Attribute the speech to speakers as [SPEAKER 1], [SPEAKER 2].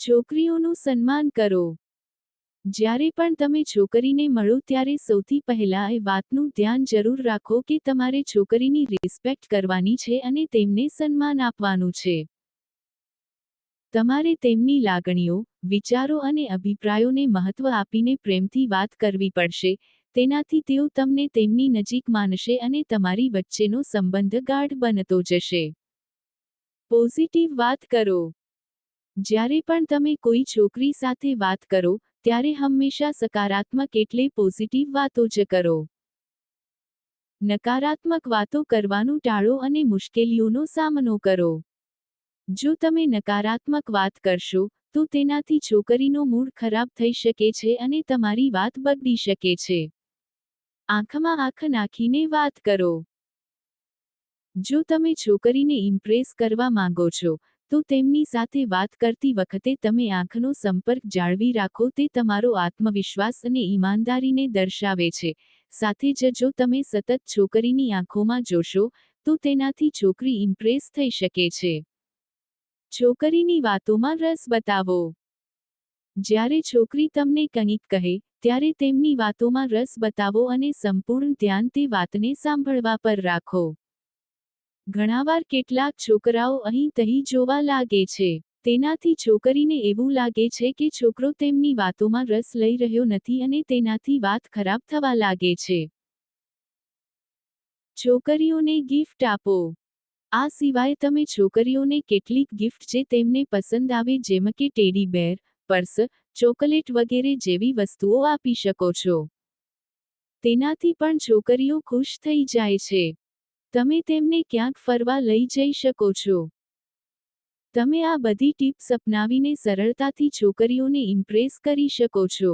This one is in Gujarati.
[SPEAKER 1] છોકરીઓનું સન્માન કરો. જ્યારે પણ તમે છોકરીને મળો ત્યારે સૌથી પહેલાં એ વાતનું ધ્યાન જરૂર રાખો કે તમારે છોકરીની રિસ્પેક્ટ કરવાની છે અને તેમને સન્માન આપવાનું છે. તમારે તેમની લાગણીઓ, વિચારો અને અભિપ્રાયોને મહત્વ આપીને પ્રેમથી વાત કરવી પડશે, તેનાથી તેઓ તમને તેમની નજીક માનશે અને તમારી વચ્ચેનો સંબંધ ગાઢ બનતો જશે. પોઝિટિવ વાત કરો. જ્યારે પણ તમે કોઈ છોકરી સાથે વાત કરો, ત્યારે હંમેશા સકારાત્મક એટલે પોઝિટિવ વાતો જ કરો. નકારાત્મક વાતો કરવાનું ટાળો અને મુશ્કેલીઓનો સામનો કરો. જો તમે નકારાત્મક વાત કરશો, તો તેનાથી છોકરીનો મૂડ ખરાબ થઈ શકે છે અને તમારી વાત બગડી શકે છે. આંખમાં આંખ નાખીને વાત કરો. જો તમે છોકરીને ઇમ્પ્રેસ કરવા માંગો છો તો તેમની સાથે વાત કરતી વખતે તમે આંખનો સંપર્ક જાળવી રાખો, તે તમારો આત્મવિશ્વાસ અને ઈમાનદારીને દર્શાવે છે. સાથે જ જો તમે સતત છોકરીની આંખોમાં જોશો, તો તેનાથી છોકરી ઇમ્પ્રેસ થઈ શકે છે. છોકરીની વાતોમાં રસ બતાવો. જ્યારે છોકરી તમને કંઈક કહે, ત્યારે તેમની વાતોમાં રસ બતાવો અને સંપૂર્ણ ધ્યાન તે વાતને સાંભળવા પર રાખો. ઘણાવાર કેટલાક છોકરાઓ અહીં તહીં જોવા લાગે છે. તેનાથી છોકરીને એવું લાગે છે કે છોકરો તેમની વાતોમાં રસ લઈ રહ્યો નથી અને તેનાથી વાત ખરાબ થવા લાગે છે. છોકરીઓને ગિફ્ટ આપો. આ સિવાય તમે છોકરીઓને કેટલીક ગિફ્ટ જે તેમને પસંદ આવે જેમ કે ટેડી બેર, પર્સ, ચોકલેટ વગેરે જેવી વસ્તુઓ આપી શકો છો. તેનાથી પણ છોકરીઓ ખુશ થઈ જાય છે. તમે તેમને ક્યાંક ફરવા લઈ જઈ શકો છો. તમે આ બધી ટિપ્સ અપનાવીને સરળતાથી છોકરીઓને ઇમ્પ્રેસ કરી શકો છો.